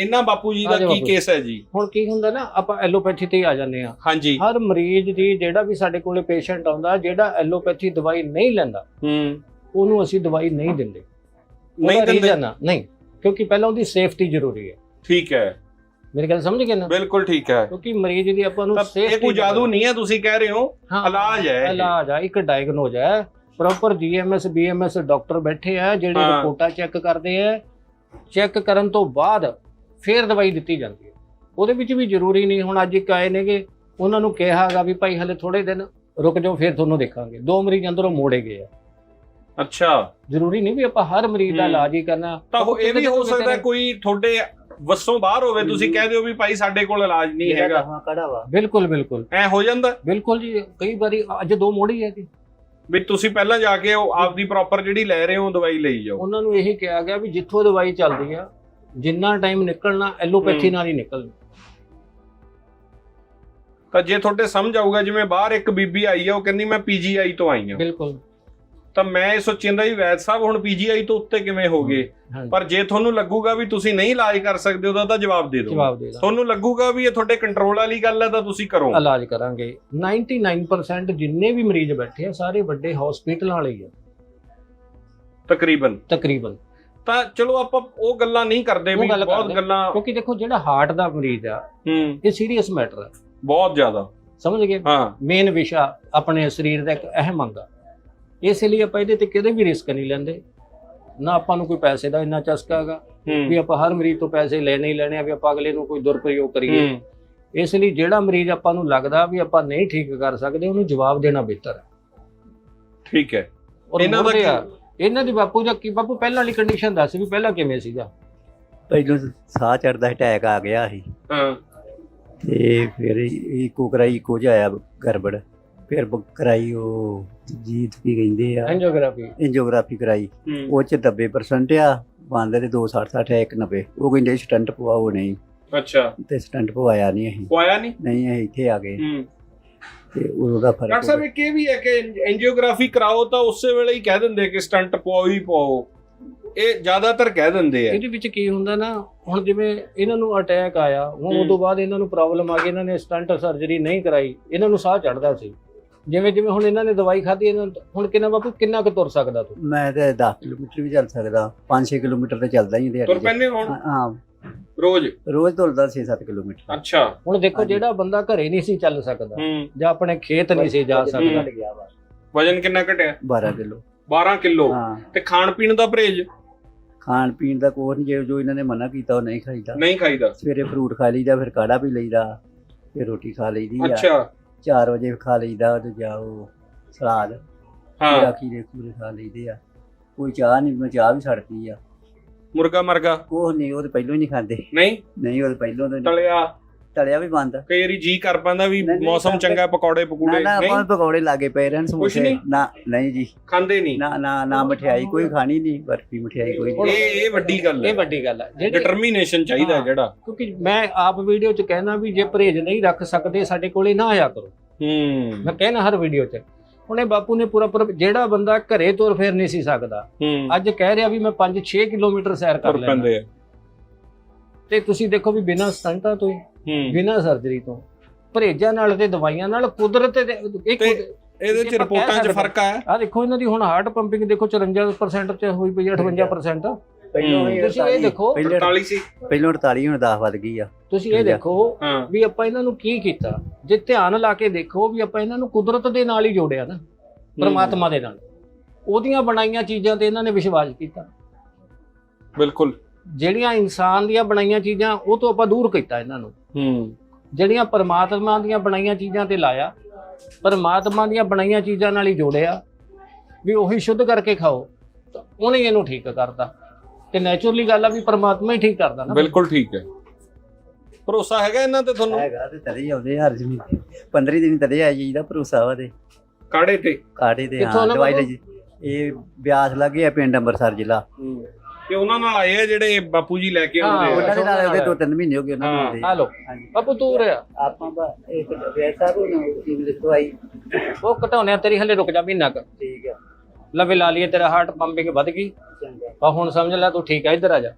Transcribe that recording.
ਇਹਨਾਂ ਬਾਪੂ ਜੀ ਦਾ ਕੀ ਬਾਪੂ। ਕੇਸ ਹੈ ਜੀ? ਹੁਣ ਕੀ ਹੁੰਦਾ ਨਾ ਆਪਾਂ ਐਲੋਪੈਥੀ ਤੇ ਹੀ ਆ ਜਾਂਦੇ ਆ ਹਾਂਜੀ। ਹਰ ਮਰੀਜ਼ ਦੀ ਜਿਹੜਾ ਵੀ ਸਾਡੇ ਕੋਲੇ ਪੇਸ਼ੈਂਟ ਆਉਂਦਾ ਜਿਹੜਾ ਐਲੋਪੈਥੀ ਦਵਾਈ ਨਹੀਂ ਲੈਂਦਾ ਹੂੰ। ਉਹਨੂੰ ਅਸੀਂ ਦਵਾਈ ਨਹੀਂ ਦਿੰਦੇ। ਨਹੀਂ ਉਹਦਾ ਦਿੰਦੇ? reason ਆ, ਨਹੀਂ ਕਿਉਂਕਿ ਪਹਿਲਾਂ ਉਹਦੀ ਸੇਫਟੀ ਜ਼ਰੂਰੀ ਹੈ। ਠੀਕ ਹੈ। ਮੇਰੀ ਗੱਲ ਸਮਝ ਗਏ ਨਾ? ਬਿਲਕੁਲ ਠੀਕ ਹੈ। ਕਿਉਂਕਿ ਮਰੀਜ਼ ਦੀ ਆਪਾਂ ਨੂੰ ਤਾਂ ਇਹ ਕੋਈ ਜਾਦੂ ਨਹੀਂ ਹੈ ਤੁਸੀਂ ਕਹਿ ਰਹੇ ਹੋ। ਹਾਂ, ਇਲਾਜ ਹੈ ਇਹ। ਇਲਾਜ ਆ ਇੱਕ ਡਾਇਗਨੋਜ਼ ਹੈ। ਪ੍ਰੋਪਰ ਜੀਐਮਐਸ ਬੀਐਮਐਸ ਡਾਕਟਰ ਬੈਠੇ ਆ ਜਿਹੜੇ ਹਾਂ। ਰਿਪੋਰਟਾਂ ਚੈੱਕ ਕਰਦੇ ਆ। ਚੈੱਕ ਕਰਨ ਤੋਂ ਬਾਅਦ ਫਿਰ ਦਵਾਈ ਦਿੱਤੀ ਜਾਂਦੀ ਹੈ। ਉਹਦੇ ਵਿੱਚ ਵੀ ਜ਼ਰੂਰੀ ਨਹੀਂ ਹੁਣ ਅੱਜ ਇੱਕ ਆਏ ਨੇਗੇ ਉਹਨਾਂ ਨੂੰ ਕਿਹਾਗਾ ਵੀ ਭਾਈ ਹਲੇ ਥੋੜੇ ਦਿਨ ਰੁਕ ਜਾਓ ਫਿਰ ਤੁਹਾਨੂੰ ਦੇਖਾਂਗੇ। ਦੋ ਮਰੀਜ਼ ਅੰਦਰੋਂ ਮੋੜੇ ਗਏ ਆ। ਅੱਛਾ। ਜ਼ਰੂਰੀ ਨਹੀਂ ਵੀ ਆਪਾਂ ਹਰ ਮਰੀਜ਼ ਦਾ। ਇਲਾਜ ਹੀ ਕਰਨਾ। ਤਾਂ ਉਹ ਇਹ ਵੀ ਹੋ ਸਕਦਾ ਕੋਈ ਤੁਹਾਡੇ ਵੱਸੋਂ ਬਾਹਰ ਹੋਵੇ ਤੁਸੀਂ ਕਹਿ ਦਿਓ ਵੀ ਭਾਈ ਸਾਡੇ ਕੋਲ ਇਲਾਜ ਨਹੀਂ ਹੈਗਾ। ਹਾਂ ਕੜਾ ਵਾ। ਬਿਲਕੁਲ ਬਿਲਕੁਲ। ਐ ਹੋ ਜਾਂਦਾ? ਬਿਲਕੁਲ ਜੀ ਕਈ ਵਾਰੀ ਅੱਜ ਦੋ ਮੋੜੀ ਹੈ ਜੀ। ਵੀ ਤੁਸੀਂ ਪਹਿਲਾਂ ਜਾ ਕੇ ਉਹ ਆਪਦੀ ਪ੍ਰੋਪਰ ਜਿਹੜੀ ਲੈ ਰਹੇ ਹੋ ਦਵਾਈ ਲਈ ਜਾਓ। ਉਹਨਾਂ ਨੂੰ ਇਹੀ ਕਿਹਾ ਗਿਆ ਵੀ ਜਿੱਥੋਂ ਦਵਾਈ ਚੱਲਦੀ ਆ ਜਿੰਨਾ ਟਾਈਮ ਨਿਕਲਣਾ ਐਲੋਪੈਥੀ। ਨਾਲ ਹੀ ਨਿਕਲਣਾ। ਤਾਂ ਜੇ ਤੁਹਾਡੇ ਸਮਝ ਆਊਗਾ ਜਿਵੇਂ ਬਾਹਰ ਇੱਕ ਬੀਬੀ ਆਈ ਆ ਉਹ ਕਹਿੰਦੀ ਮੈਂ ਪੀਜੀਆਈ ਤੋਂ ਆਈ ਆ। ਬਿਲਕੁਲ। ਤਾਂ ਮੈਂ ਇਹ ਸੋਚਿੰਦਾ ਵੀ ਵੈਦ ਸਾਹਿਬ ਹੁਣ ਪੀਜੀਆਈ ਤੋਂ ਉੱਤੇ ਕਿਵੇਂ ਹੋ ਗਏ? ਪਰ ਜੇ ਤੁਹਾਨੂੰ ਲੱਗੂਗਾ ਵੀ ਤੁਸੀਂ ਨਹੀਂ ਇਲਾਜ ਕਰ ਸਕਦੇ ਉਹਦਾ ਤਾਂ ਜਵਾਬ ਦੇ ਦਿਓ। ਜਵਾਬ ਦੇ ਦਾਂ ਤੁਹਾਨੂੰ ਲੱਗੂਗਾ ਵੀ ਇਹ ਤੁਹਾਡੇ ਕੰਟਰੋਲ ਵਾਲੀ ਗੱਲ ਹੈ ਤਾਂ ਤੁਸੀਂ ਕਰੋ। ਇਲਾਜ ਕਰਾਂਗੇ। 99% ਜਿੰਨੇ ਵੀ ਮਰੀਜ਼ ਬੈਠੇ ਆ ਸਾਰੇ ਵੱਡੇ ਹਸਪੀਟਲਾਂ ਵਾਲੇ ਹੀ ਆ। ਤਕਰੀਬਨ। ਤਕਰੀਬਨ। ਤਾਂ ਚਲੋ ਆਪਾਂ ਉਹ ਗੱਲਾਂ ਨਹੀਂ ਕਰਦੇ ਵੀ ਗੱਲ ਬਹੁਤ ਕਰਦੇ। ਗੱਲਾਂ ਕਿਉਂਕਿ ਦੇਖੋ ਜਿਹੜਾ ਹਾਰਟ ਦਾ ਮਰੀਜ਼ ਆ ਹੂੰ। ਇਹ ਸੀਰੀਅਸ ਮੈਟਰ ਹੈ ਬਹੁਤ ਜ਼ਿਆਦਾ। ਸਮਝ ਗਏ? ਹਾਂ। ਮੇਨ ਵਿਸ਼ਾ ਆਪਣੇ ਸਰੀਰ ਦਾ ਇੱਕ ਅਹਿਮ ਅੰਗ ਆ। ਇਸ ਲਈ ਆਪਾਂ ਇਹਦੇ ਤੇ ਕਿਤੇ ਵੀ ਰਿਸਕ ਨਹੀਂ ਲੈਂਦੇ। ਨਾ ਆਪਾਂ ਨੂੰ ਕੋਈ ਪੈਸੇ ਦਾ ਇੰਨਾ ਚਸਕਾ ਹੈਗਾ ਵੀ ਹੂੰ ਆਪਾਂ ਹਰ ਮਰੀਜ਼ ਤੋਂ ਪੈਸੇ ਲੈਣੇ ਹੀ ਲੈਣੇ ਆ ਵੀ ਆਪਾਂ ਅਗਲੇ ਨੂੰ ਕੋਈ ਦੁਰਪ੍ਰਯੋਗ ਕਰੀਏ। ਹੂੰ। ਇਸ ਲਈ ਜਿਹੜਾ ਮਰੀਜ਼ ਆਪਾਂ ਨੂੰ ਲੱਗਦਾ ਵੀ ਆਪਾਂ ਨਹੀਂ ਠੀਕ ਕਰ ਸਕਦੇ ਉਹਨੂੰ ਜਵਾਬ ਦੇਣਾ ਬਿਹਤਰ ਹੈ ਠੀਕ ਹੈ। ਔਰ ਇਹਨਾਂ ਦਾ ਆ, ਕੀ- ਇਹਨਾਂ ਦੀ ਬਾਪੂ ਦਾ ਕੀ ਬਾਪੂ ਪਹਿਲਾਂ ਵਾਲੀ ਕੰਡੀਸ਼ਨ ਦੱਸ ਵੀ ਪਹਿਲਾਂ ਕਿਵੇਂ ਸੀਗਾ? ਪਹਿਲੋਂ ਸਾਹ ਚੜਦਾ ਅਟੈਕ ਆ ਗਿਆ ਸੀ। ਹਾਂ। ਤੇ ਫਿਰ ਇੱਕੋ ਕਰਾਈ ਇੱਕੋ ਜਿਹਾ ਆਇਆ ਗੜਬੜ। ਫਿਰ ਬ- ਕਰਾਈ ਉਹ ਜੀਤ ਵੀ ਕਹਿੰਦੇ ਆ। ਐਂਜੀਓਗ੍ਰਾਫੀ ਐਂਜੀਓਗ੍ਰਾਫੀ ਕਰਾਈ। ਉਹ ਚ 90% ਆ ਬੰਦੇ ਦੇ 260 60 ਹੈ 90 ਉਹ ਕਹਿੰਦੇ ਸਟੰਟ ਪਵਾਓ ਨਹੀਂ। ਅੱਛਾ। ਤੇ ਸਟੰਟ ਪਵਾਇਆ ਨਹੀਂ ਅਸੀਂ। ਆਇਆ ਨਹੀਂ? ਨਹੀਂ ਅਸੀਂ ਇੱਥੇ ਆ ਗਏ। ਹੂੰ। ਤੇ ਉਹਦਾ ਫ਼ਰਕ ਡਾਕਟਰ ਸਾਹਿਬ ਇੱਕ ਇਹ ਵੀ ਹੈ ਕਿ ਐਂਜੀਓਗ੍ਰਾਫੀ ਕਰਾਓ ਤਾਂ ਉਸੇ ਵੇਲੇ ਹੀ ਕਹਿ ਦਿੰਦੇ ਕਿ ਸਟੰਟ ਪਾਓ ਹੀ ਪਾਓ। ਇਹ ਜ਼ਿਆਦਾਤਰ ਕਹਿ ਦਿੰਦੇ ਆ। ਇਹਦੇ ਵਿੱਚ ਕੀ ਹੁੰਦਾ ਨਾ ਹੁਣ ਜਿਵੇਂ ਇਹਨਾਂ ਨੂੰ ਅਟੈਕ ਆਇਆ ਹੁਣ ਹੂੰ। ਉਦੋਂ ਬਾਅਦ ਇਹਨਾਂ ਨੂੰ ਪ੍ਰੋਬਲਮ ਆ ਗਈ ਇਹਨਾਂ ਨੇ ਸਟੰਟ ਸਰਜਰੀ ਨਹੀਂ ਕਰਾਈ ਇਹਨਾਂ ਨੂੰ ਸਾਹ ਚੜਦਾ ਸੀ। ਜਿਵੇਂ ਜਿਵੇਂ ਹੁਣ ਇਹਨਾਂ ਨੇ ਦਵਾਈ ਖਾਧੀ ਇਹਨਾਂ ਨੂੰ ਹੁਣ ਕਿੰਨਾ ਬਾਪੂ ਕਿੰਨਾ ਕੁ ਤੁਰ ਸਕਦਾ ਤੂੰ? ਮੈਂ ਤੇ 10 ਕਿਲੋਮੀਟਰ ਵੀ ਚੱਲ ਸਕਦਾ 5-6 ਕਿਲੋਮੀਟਰ ਤੇ ਚੱਲਦਾ ਹੀ ਤੁਰ ਦਿਹਾੜੀ 'ਚ। ਪੈਨੇ ਹੁਣ? ਹਾਂ, ਰੋਜ਼? ਰੋਜ਼ ਤੁਰਦਾ 6-7 ਕਿਲੋਮੀਟਰ। ਅੱਛਾ। ਹੁਣ ਦੇਖੋ ਹਾਂਜੀ। ਜਿਹੜਾ ਬੰਦਾ ਘਰੇ ਨਹੀਂ ਸੀ ਚੱਲ ਸਕਦਾ ਹੂੰ। ਜਾਂ ਆਪਣੇ ਖੇਤ ਨਹੀਂ ਸੀ ਜਾ ਸਕਦਾ। ਗਿਆ ਵਾ। ਵਜਨ ਕਿੰਨਾ ਘਟਿਆ? 12 ਕਿਲੋ। 12 ਕਿਲੋ। ਹਾਂ। ਤੇ ਖਾਣ ਪੀਣ ਦਾ ਪਰਹੇਜ? ਖਾਣ ਪੀਣ ਦਾ ਕੋਈ ਨਹੀਂ ਜੋ- ਜੋ ਇਹਨਾਂ ਨੇ ਮਨਾ ਕੀਤਾ ਉਹ ਨਹੀਂ ਖਾਈਦਾ। ਨਹੀਂ ਖਾਈਦਾ। ਸਵੇਰੇ ਫਰੂਟ ਖਾ ਲਈਦਾ ਫਿਰ ਕਾੜਾ ਪੀ ਲਈਦਾ ਫਿਰ ਰੋਟੀ ਖਾ ਲਈਦੀ ਆ। ਅੱਛਾ। 4 ਵਜੇ ਖਾ ਲਈਦਾ ਤੇ ਜਾਓ ਸਲਾਦ। ਹਾਂ। ਖੀਰਾ ਖੀਰੇ ਖੂਰੇ ਖਾ ਲਈਦੇ ਆ। ਕੋਈ ਚਾਹ ਨਹੀਂ ਮੈਂ ਚਾਹ ਵੀ ਛੱਡਤੀ ਆ। ਮੁਰਗਾ ਮਰਗਾ? ਉਹ ਨਹੀਂ ਉਹ ਤੇ ਪਹਿਲੋਂ ਹੀ ਨਹੀਂ ਖਾਂਦੇ। ਨਹੀਂ? ਨਹੀਂ ਉਹ ਤੇ ਪਹਿਲੋਂ ਤੋਂ ਤਲਿਆ? ਤਲਿਆ ਵੀ ਬੰਦ। ਕਈ ਵਾਰੀ ਜੀ ਕਰ ਪੈਂਦਾ ਵੀ ਨਹੀਂ, ਨਹੀਂ, ਮੌਸਮ ਤਾਂ- ਚੰਗਾ ਪਕੌੜੇ ਨਾ ਪਕੂੜੇ ਨਾ ਨਹੀਂ? ਆਪਾਂ ਪਕੌੜੇ ਲਾਗੇ ਪਏ ਰਹਿਣ ਸਮੋਸੇ। ਨਹੀਂ? ਨਾ ਨਹੀਂ ਜੀ। ਖਾਂਦੇ ਨਹੀਂ? ਨਾ ਨਾ ਨਾ ਮਠਿਆਈ ਕੋਈ ਖਾਣੀ ਨਹੀਂ ਬਰਫੀ ਮਠਿਆਈ ਕੋਈ ਨਹੀਂ। ਇਹ ਇਹ ਵੱਡੀ ਗੱਲ ਇਹ ਹੈ ਵੱਡੀ ਗੱਲ ਹੈ। ਜਿਹੜੀ ਡਿਟਰਮੀਨੇਸ਼ਨ ਚਾਹੀਦਾ ਹੈ ਹਾਂ। ਜਿਹੜਾ। ਕਿਉਂਕਿ ਮੈਂ ਆਪ ਵੀਡੀਓ 'ਚ ਕਹਿਣਾ ਵੀ ਜੇ ਪਰਹੇਜ ਨਹੀਂ ਰੱਖ ਸਕਦੇ ਸਾਡੇ ਕੋਲੇ ਨਾ ਆਇਆ ਕਰੋ। ਹੂੰ। ਮੈਂ ਕਹਿਣਾ ਹਰ ਵੀਡੀਓ 'ਚ। ਉਹਨੇ ਬਾਪੂ ਨੇ ਪੂਰਾ ਪੂਰਾ ਜਿਹੜਾ ਬੰਦਾ ਘਰੇ ਤੁਰ ਫੇਰ ਨਹੀਂ ਸੀ ਸਕਦਾ। ਅੱਜ ਕਹਿ ਰਿਹਾ ਵੀ ਮੈਂ 5-6 ਕਿਲੋਮੀਟਰ ਸੈਰ ਕਰ ਲੈਂਦਾ। ਤੇ ਤੁਸੀਂ ਦੇਖੋ ਵੀ ਬਿਨਾਂ ਸਟੰਟਾਂ ਤੋਂ ਹੀ ਬਿਨਾਂ ਸਰਜਰੀ ਤੋਂ ਪਰਹੇਜ਼ਾਂ ਨਾਲ ਤੇ ਦਵਾਈਆਂ ਨਾਲ ਕੁਦਰਤ ਦੇ ਇੱਕ ਤੇ ਇਹਦੇ ਚ ਰਿਪੋਰਟਾਂ 'ਚ ਫ਼ਰਕ ਆਇਆ? ਆ ਦੇਖੋ ਇਹਨਾਂ ਦੀ ਹੁਣ ਹਾਰਟ ਪੰਪਿੰਗ ਦੇਖੋ 54% ਚ ਹੋਈ ਪਈ ਹੈ 58% ਪਹਿਲੋਂ ਹੂੰ। ਇਹ ਤੁਸੀਂ ਇਹ ਦੇਖੋ। ਪਹਿਲੇ 48 ਸੀ। ਪਹਿਲੋਂ 48 ਹੁਣ 10 ਵੱਧ ਗਈ ਆ। ਤੁਸੀਂ ਇਹ ਦੇਖੋ ਹਾਂ। ਵੀ ਆਪਾਂ ਇਹਨਾਂ ਨੂੰ ਕੀ ਕੀਤਾ? ਜੇ ਧਿਆਨ ਲਾ ਕੇ ਦੇਖੋ ਵੀ ਆਪਾਂ ਇਹਨਾਂ ਨੂੰ ਕੁਦਰਤ ਦੇ ਨਾਲ ਹੀ ਜੋੜਿਆ ਨਾ ਪਰਮਾਤਮਾ ਦੇ ਨਾਲ। ਉਹਦੀਆਂ ਬਣਾਈਆਂ ਚੀਜ਼ਾਂ ਤੇ ਇਹਨਾਂ ਨੇ ਵਿਸ਼ਵਾਸ ਕੀਤਾ। ਬਿਲਕੁਲ। ਜਿਹੜੀਆਂ ਇਨਸਾਨ ਦੀਆਂ ਬਣਾਈਆਂ ਚੀਜ਼ਾਂ ਉਹ ਤੋਂ ਆਪਾਂ ਦੂਰ ਕੀਤਾ ਇਹਨਾਂ ਨੂੰ। ਹੂੰ। ਜਿਹੜੀਆਂ ਪਰਮਾਤਮਾ ਦੀਆਂ ਬਣਾਈਆਂ ਚੀਜ਼ਾਂ ਤੇ ਲਾਇਆ ਪਰਮਾਤਮਾ ਦੀਆਂ ਬਣਾਈਆਂ ਚੀਜ਼ਾਂ ਨਾਲ ਹੀ ਜੋੜਿਆ ਵੀ ਉਹੀ ਸ਼ੁੱਧ ਕਰਕੇ ਖਾਓ ਤਾਂ ਉਹਨੇ ਇਹਨੂੰ ਠੀਕ ਕਰਤਾ। ਤੇ ਨੇਚਰਲੀ ਗੱਲ ਆ ਵੀ ਪਰਮਾਤਮਾ ਹੀ ਠੀਕ ਕਰਦਾ ਨਾ। ਬਿਲਕੁਲ ਠੀਕ ਹੈ। ਭਰੋਸਾ ਹੈਗਾ ਇਹਨਾਂ ਤੇ ਤੁਹਾਨੂੰ? ਹੈਗਾ ਤੇ ਤਦੇ ਹੀ ਆਉਂਦੇ ਹਰ ਜਮੀ 15 ਦਿਨ ਤਦੇ ਆ ਜਾਈਦਾ ਭਰੋਸਾ ਵਾ ਤੇ। ਕਾੜੇ ਤੇ? ਕਾੜੇ ਤੇ ਹਾਂ ਦਵਾਈ? ਲਈ ਇਹ ਬਿਆਸ ਲੱਗੇ ਆ ਪਿੰਡ ਅੰਮ੍ਰਿਤਸਰ ਜ਼ਿਲ੍ਹਾ। ਤੇ ਉਹਨਾਂ ਨਾਲ ਆਏ ਆ ਜਿਹੜੇ ਬਾਪੂ ਜੀ ਲੈ ਕੇ ਆਉਂਦੇ ਆ? ਉਹਨਾਂ ਦੇ ਨਾਲ ਉਹਦੇ ਦੋ ਤਿੰਨ ਮਹੀਨੇ ਹੋ ਗਏ ਉਹਨਾਂ ਨੂੰ ਹਾਂ, ਆਉਂਦੇ। ਆ ਲੋ ਹਾਂਜੀ। ਬਾਪੂ ਤੂੰ ਰਿਹਾ ਆਪਾਂ ਬਾ ਇੱਕ ਵੈਸਾ ਕੋ ਨਾ ਇੰਗਲਿਸ਼ ਦਵਾਈ ਉਹ ਘਟਾਉਣਿਆ ਤੇਰੀ ਹਲੇ ਰੁਕ ਜਾ ਮਹੀਨਾ ਕੁ। ਠੀਕ ਆ। ਲਵੇ ਲਾ ਲਈਏ ਤੇਰਾ ਹਾਰਟ ਪੰਪਿੰਗ ਵੱਧ ਗਈ। ਚੰਗਾ ਹੁਣ ਸਮਝ ਲੈ ਤੂੰ ਠੀਕ ਹੈ ਇੱਧਰ ਆ ਜਾ।